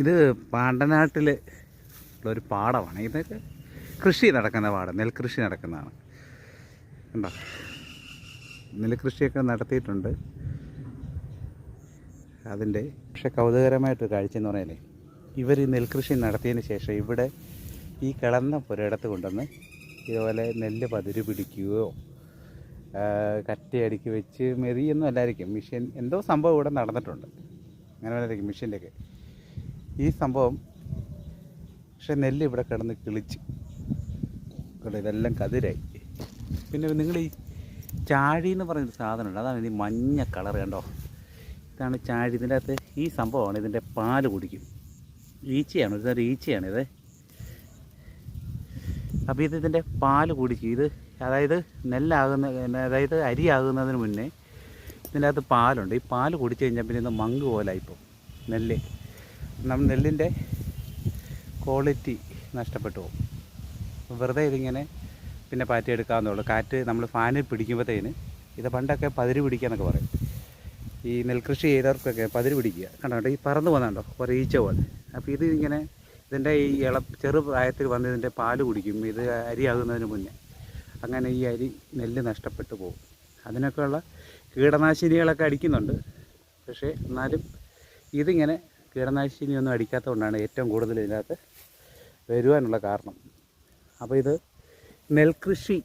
ഇത് പാണ്ടനാട്ടിൽ ഒരു പാടമാണ്. ഇതൊക്കെ കൃഷി നടക്കുന്ന പാടം. നെൽകൃഷി നടക്കുന്നതാണ്. കണ്ടോ? നെൽകൃഷിയൊക്കെ നടത്തിയിട്ടുണ്ട്. അതിന്റെ പക്ഷെ കൗതുകരമായിട്ടൊരു കാഴ്ച എന്ന് പറഞ്ഞാലേ ഇവർ ഈ നെൽകൃഷി നടത്തിയതിന് ശേഷം ഇവിടെ ഈ കിളന്ന പുരയിടത്ത് കൊണ്ടുവന്ന് ഇതുപോലെ നെല്ല് പതിര് പിടിക്കുകയോ കറ്റയടിക്ക് വെച്ച് മെതിയൊന്നും അല്ലായിരിക്കും മിഷ്യൻ എന്തോ സംഭവം ഇവിടെ നടന്നിട്ടുണ്ട്. അങ്ങനെ വല്ലായിരിക്കും മിഷ്യന്റെയൊക്കെ. ഈ സംഭവം പക്ഷെ നെല്ല് ഇവിടെ കിടന്ന് കിളിച്ച്. ഇവിടെ ഇതെല്ലാം കതിരായി. പിന്നെ നിങ്ങൾ ഈ ചാഴി എന്ന് പറയുന്നൊരു സാധനമുണ്ട് അതാണ് ഈ മഞ്ഞ കളർ കണ്ടോ? ഇതാണ് ചാഴി. ഇതിന്റെ അകത്ത് ഈ സംഭവമാണ് ഇതിന്റെ പാൽ കുടിക്കും. ഈച്ചയാണ് ഇതൊരു ഈച്ചയാണിത്. അപ്പോൾ ഇത് ഇതിന്റെ പാൽ കുടിക്കും. ഇത് അതായത് നെല്ലാകുന്ന അതായത് അരിയാകുന്നതിന് മുന്നേ ഇതിന്റെ അകത്ത് പാലുണ്ട്. ഈ പാൽ കുടിച്ചു കഴിഞ്ഞാൽ പിന്നെ ഇത് മങ്ക് പോലായിപ്പോൾ നെല്ല്. നമ്മൾ നെല്ലിന്റെ ക്വാളിറ്റി നഷ്ടപ്പെട്ടു പോകും വെറുതെ ഇതിങ്ങനെ പിന്നെ പാറ്റിയെടുക്കാവുന്നുള്ളൂ കാറ്റ് നമ്മൾ ഫാനിൽ പിടിക്കുമ്പോഴത്തേന് ഇത് പണ്ടൊക്കെ പതിര് പിടിക്കാന്നൊക്കെ പറയും. ഈ നെൽകൃഷി ചെയ്തവർക്കൊക്കെ പതിര് പിടിക്കുക. കണ്ടോ? ഈ പറന്ന് പോകുന്നുണ്ടോ? കുറേ ഈച്ച പോലെ. അപ്പോൾ ഇത് ഇങ്ങനെ ഇതിന്റെ ഈ ഇള ചെറു പ്രായത്തിൽ വന്ന് ഇതിന്റെ പാൽ കുടിക്കും. ഇത് അരിയാകുന്നതിന് മുന്നേ. അങ്ങനെ ഈ അരി നെല്ല് നഷ്ടപ്പെട്ടു പോകും അതിനൊക്കെയുള്ള കീടനാശിനികളൊക്കെ അടിക്കുന്നുണ്ട്. പക്ഷേ എന്നാലും ഇതിങ്ങനെ കീടനാശിനിയൊന്നും അടിക്കാത്തതുകൊണ്ടാണ് ഏറ്റവും കൂടുതൽ ഇതിനകത്ത് വരുവാനുള്ള കാരണം. അപ്പോൾ ഇത് നെൽകൃഷി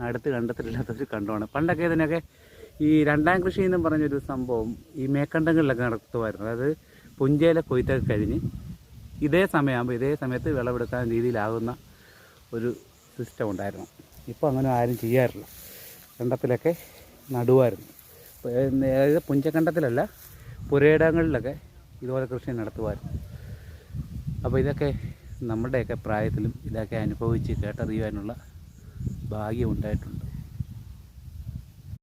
അടുത്ത് കണ്ടെത്തില്ലാത്തൊരു കണ്ടമാണ്. പണ്ടൊക്കെ ഇതിനൊക്കെ ഈ രണ്ടാം കൃഷി എന്നും പറഞ്ഞൊരു സംഭവം ഈ മേക്കണ്ടങ്ങളിലൊക്കെ നടത്തുമായിരുന്നു. അതായത് പുഞ്ചയിലെ കൊയ്ത്തൊക്കെ കഴിഞ്ഞ് ഇതേ സമയമാകുമ്പോൾ ഇതേ സമയത്ത് വിളവെടുക്കാൻ രീതിയിലാകുന്ന ഒരു സിസ്റ്റം ഉണ്ടായിരുന്നു. ഇപ്പോൾ അങ്ങനെ ആരും ചെയ്യാറില്ല. കണ്ടത്തിലൊക്കെ നടുവായിരുന്നു. പുഞ്ചക്കണ്ടത്തിലല്ല പുരയിടങ്ങളിലൊക്കെ ഇതുപോലെ കൃഷി നടത്തുമായിരുന്നു അപ്പോൾ ഇതൊക്കെ നമ്മുടെയൊക്കെ പ്രായത്തിലും ഇതൊക്കെ അനുഭവിച്ച് കേട്ടറിയുവാനുള്ള ഭാഗ്യം ഉണ്ടായിട്ടുണ്ട്.